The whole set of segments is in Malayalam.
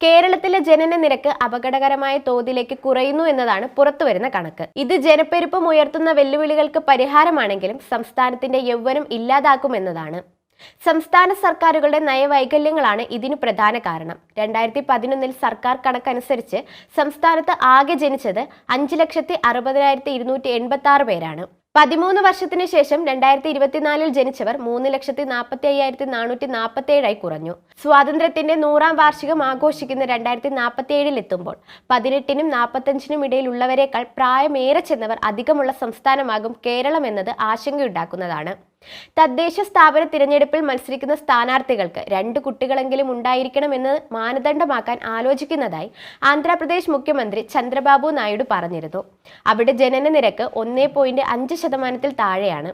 കേരളത്തിലെ ജനന നിരക്ക് അപകടകരമായ തോതിലേക്ക് കുറയുന്നു എന്നതാണ് പുറത്തുവരുന്ന കണക്ക്. ഇത് ജനപ്പെരുപ്പം ഉയർത്തുന്ന വെല്ലുവിളികൾക്ക് പരിഹാരമാണെങ്കിലും സംസ്ഥാനത്തിന്റെ യൗവനം ഇല്ലാതാക്കുമെന്നതാണ് സംസ്ഥാന സർക്കാരുകളുടെ നയവൈകല്യങ്ങളാണ് ഇതിന് പ്രധാന കാരണം. രണ്ടായിരത്തി പതിനൊന്നിൽ സർക്കാർ കണക്കനുസരിച്ച് സംസ്ഥാനത്ത് ആകെ ജനിച്ചത് അഞ്ച് ലക്ഷത്തി അറുപതിനായിരത്തി ഇരുന്നൂറ്റി എൺപത്തി ആറ് പേരാണ്. പതിമൂന്ന് വർഷത്തിന് ശേഷം രണ്ടായിരത്തി ഇരുപത്തിനാലിൽ ജനിച്ചവർ മൂന്ന് ലക്ഷത്തി നാൽപ്പത്തി അയ്യായിരത്തി നാനൂറ്റി നാൽപ്പത്തി ഏഴായി കുറഞ്ഞു. സ്വാതന്ത്ര്യത്തിന്റെ നൂറാം വാർഷികം ആഘോഷിക്കുന്ന രണ്ടായിരത്തി നാൽപ്പത്തി ഏഴിൽ എത്തുമ്പോൾ പതിനെട്ടിനും നാൽപ്പത്തഞ്ചിനും ഇടയിലുള്ളവരെക്കാൾ പ്രായമേറെ ചെന്നവർ അധികമുള്ള സംസ്ഥാനമാകും കേരളം എന്നത് ആശങ്കയുണ്ടാക്കുന്നതാണ്. തദ്ദേശ സ്ഥാപന തിരഞ്ഞെടുപ്പിൽ മത്സരിക്കുന്ന സ്ഥാനാർത്ഥികൾക്ക് രണ്ട് കുട്ടികളെങ്കിലും ഉണ്ടായിരിക്കണമെന്ന് മാനദണ്ഡമാക്കാൻ ആലോചിക്കുന്നതായി ആന്ധ്രാപ്രദേശ് മുഖ്യമന്ത്രി ചന്ദ്രബാബു നായിഡു പറഞ്ഞിരുന്നു. അവിടെ ജനന നിരക്ക് ഒന്നേ പോയിന്റ് അഞ്ച് ശതമാനത്തിൽ താഴെയാണ്.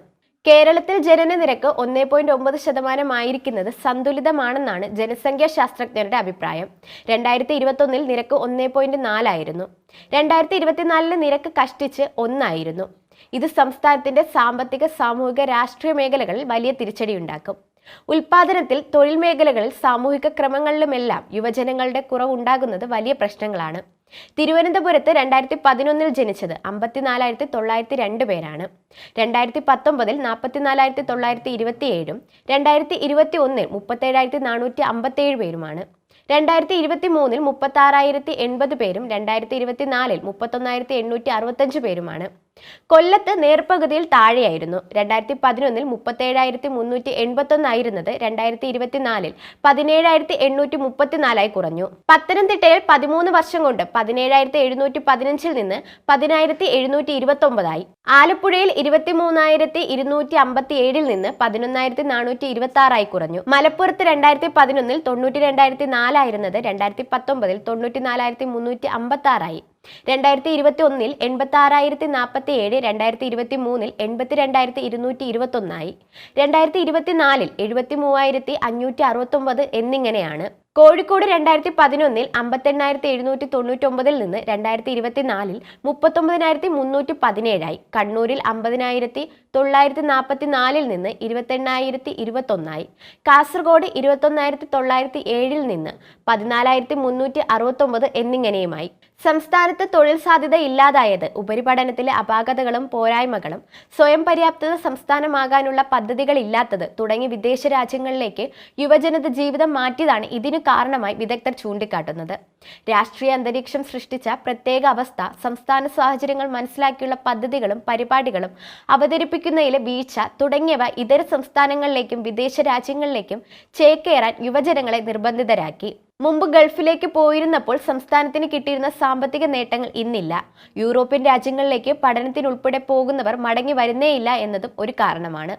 കേരളത്തിൽ ജനന നിരക്ക് ഒന്നേ പോയിന്റ് ഒമ്പത് ശതമാനമായിരിക്കുന്നത് സന്തുലിതമാണെന്നാണ് ജനസംഖ്യാ ശാസ്ത്രജ്ഞരുടെ അഭിപ്രായം. രണ്ടായിരത്തി ഇരുപത്തൊന്നിൽ നിരക്ക് ഒന്നേ പോയിന്റ് നാലായിരുന്നു രണ്ടായിരത്തി ഇരുപത്തിനാലിലെ നിരക്ക് കഷ്ടിച്ച് ഒന്നായിരുന്നു. ഇത് സംസ്ഥാനത്തിന്റെ സാമ്പത്തിക സാമൂഹിക രാഷ്ട്രീയ മേഖലകളിൽ വലിയ തിരിച്ചടിയുണ്ടാക്കും. ഉൽപാദനത്തിൽ തൊഴിൽ മേഖലകളിൽ സാമൂഹിക ക്രമങ്ങളിലുമെല്ലാം യുവജനങ്ങളുടെ കുറവുണ്ടാകുന്നത് വലിയ പ്രശ്നങ്ങളാണ്. തിരുവനന്തപുരത്ത് രണ്ടായിരത്തി പതിനൊന്നിൽ ജനിച്ചത് അമ്പത്തിനാലായിരത്തി തൊള്ളായിരത്തി രണ്ട് പേരാണ്. രണ്ടായിരത്തി പത്തൊമ്പതിൽ നാൽപ്പത്തിനാലായിരത്തി തൊള്ളായിരത്തി ഇരുപത്തിയേഴും രണ്ടായിരത്തി ഇരുപത്തി ഒന്നിൽ മുപ്പത്തേഴായിരത്തി നാനൂറ്റി അമ്പത്തേഴ് പേരുമാണ്. രണ്ടായിരത്തി ഇരുപത്തി മൂന്നിൽ മുപ്പത്തി ആറായിരത്തി എൺപത് പേരും രണ്ടായിരത്തി ഇരുപത്തിനാലിൽ മുപ്പത്തൊന്നായിരത്തി എണ്ണൂറ്റി അറുപത്തഞ്ച് പേരുമാണ്. കൊല്ലത്ത് നേർപ്പകുതിയിൽ താഴെയായിരുന്നു. രണ്ടായിരത്തി പതിനൊന്നിൽ മുപ്പത്തേഴായിരത്തി മുന്നൂറ്റി എൺപത്തൊന്നായിരുന്നത് രണ്ടായിരത്തി ഇരുപത്തിനാലിൽ പതിനേഴായിരത്തി എണ്ണൂറ്റി മുപ്പത്തിനാലായി കുറഞ്ഞു. പത്തനംതിട്ടയിൽ പതിമൂന്ന് വർഷം കൊണ്ട് പതിനേഴായിരത്തി എഴുന്നൂറ്റി പതിനഞ്ചിൽ നിന്ന് പതിനായിരത്തി എഴുന്നൂറ്റി ഇരുപത്തി ഒമ്പതായി ആലപ്പുഴയിൽ ഇരുപത്തി മൂന്നായിരത്തി ഇരുന്നൂറ്റി അമ്പത്തി ഏഴിൽ നിന്ന് പതിനൊന്നായിരത്തി നാനൂറ്റി ഇരുപത്തി ആറായി കുറഞ്ഞു. മലപ്പുറത്ത് രണ്ടായിരത്തി പതിനൊന്നിൽ തൊണ്ണൂറ്റി രണ്ടായിരത്തി നാലായിരുന്നത് രണ്ടായിരത്തി പത്തൊമ്പതിൽ തൊണ്ണൂറ്റി നാലായിരത്തി മുന്നൂറ്റി അമ്പത്തി ആറായി രണ്ടായിരത്തി ഇരുപത്തി ഒന്നിൽ എൺപത്തി ആറായിരത്തി നാൽപ്പത്തി ഏഴ് രണ്ടായിരത്തി ഇരുപത്തി മൂന്നിൽ എൺപത്തി രണ്ടായിരത്തി ഇരുന്നൂറ്റി ഇരുപത്തി ഒന്നായി രണ്ടായിരത്തി ഇരുപത്തിനാലിൽ എഴുപത്തി മൂവായിരത്തി അഞ്ഞൂറ്റി അറുപത്തൊമ്പത് എന്നിങ്ങനെയാണ്. കോഴിക്കോട് രണ്ടായിരത്തി പതിനൊന്നിൽ അമ്പത്തെണ്ണായിരത്തി എഴുന്നൂറ്റി തൊണ്ണൂറ്റൊമ്പതിൽ നിന്ന് രണ്ടായിരത്തി ഇരുപത്തിനാലിൽ മുപ്പത്തൊമ്പതിനായിരത്തി മുന്നൂറ്റി പതിനേഴായി കണ്ണൂരിൽ അമ്പതിനായിരത്തി തൊള്ളായിരത്തി നാൽപ്പത്തി നാലിൽ നിന്ന് ഇരുപത്തെണ്ണായിരത്തി ഇരുപത്തൊന്നായി കാസർഗോഡ് ഇരുപത്തൊന്നായിരത്തി തൊള്ളായിരത്തി ഏഴിൽ നിന്ന് പതിനാലായിരത്തി മുന്നൂറ്റി അറുപത്തൊമ്പത് എന്നിങ്ങനെയുമായി. സംസ്ഥാനത്ത് തൊഴിൽ സാധ്യത ഇല്ലാതായത് ഉപരിപഠനത്തിലെ അപാകതകളും പോരായ്മകളും സ്വയം പര്യാപ്തത സംസ്ഥാനമാകാനുള്ള പദ്ധതികളില്ലാത്തത് തുടങ്ങി വിദേശ രാജ്യങ്ങളിലേക്ക് യുവജനത ജീവിതം മാറ്റിയതാണ് ഇതിനു കാരണമായി വിദഗ്ധർ ചൂണ്ടിക്കാട്ടുന്നത്. രാഷ്ട്രീയ അന്തരീക്ഷം സൃഷ്ടിച്ച പ്രത്യേക അവസ്ഥ സംസ്ഥാന സാഹചര്യങ്ങൾ മനസ്സിലാക്കിയുള്ള പദ്ധതികളും പരിപാടികളും അവതരിപ്പിക്കുന്നതിലെ വീഴ്ച തുടങ്ങിയവ ഇതര സംസ്ഥാനങ്ങളിലേക്കും വിദേശ രാജ്യങ്ങളിലേക്കും ചേക്കേറാൻ യുവജനങ്ങളെ നിർബന്ധിതരാക്കി. മുമ്പ് ഗൾഫിലേക്ക് പോയിരുന്നപ്പോൾ സംസ്ഥാനത്തിന് കിട്ടിയിരുന്ന സാമ്പത്തിക നേട്ടങ്ങൾ ഇന്നില്ല. യൂറോപ്യൻ രാജ്യങ്ങളിലേക്ക് പഠനത്തിനുൾപ്പെടെ പോകുന്നവർ മടങ്ങി വരുന്നേയില്ല എന്നതും ഒരു കാരണമാണ്.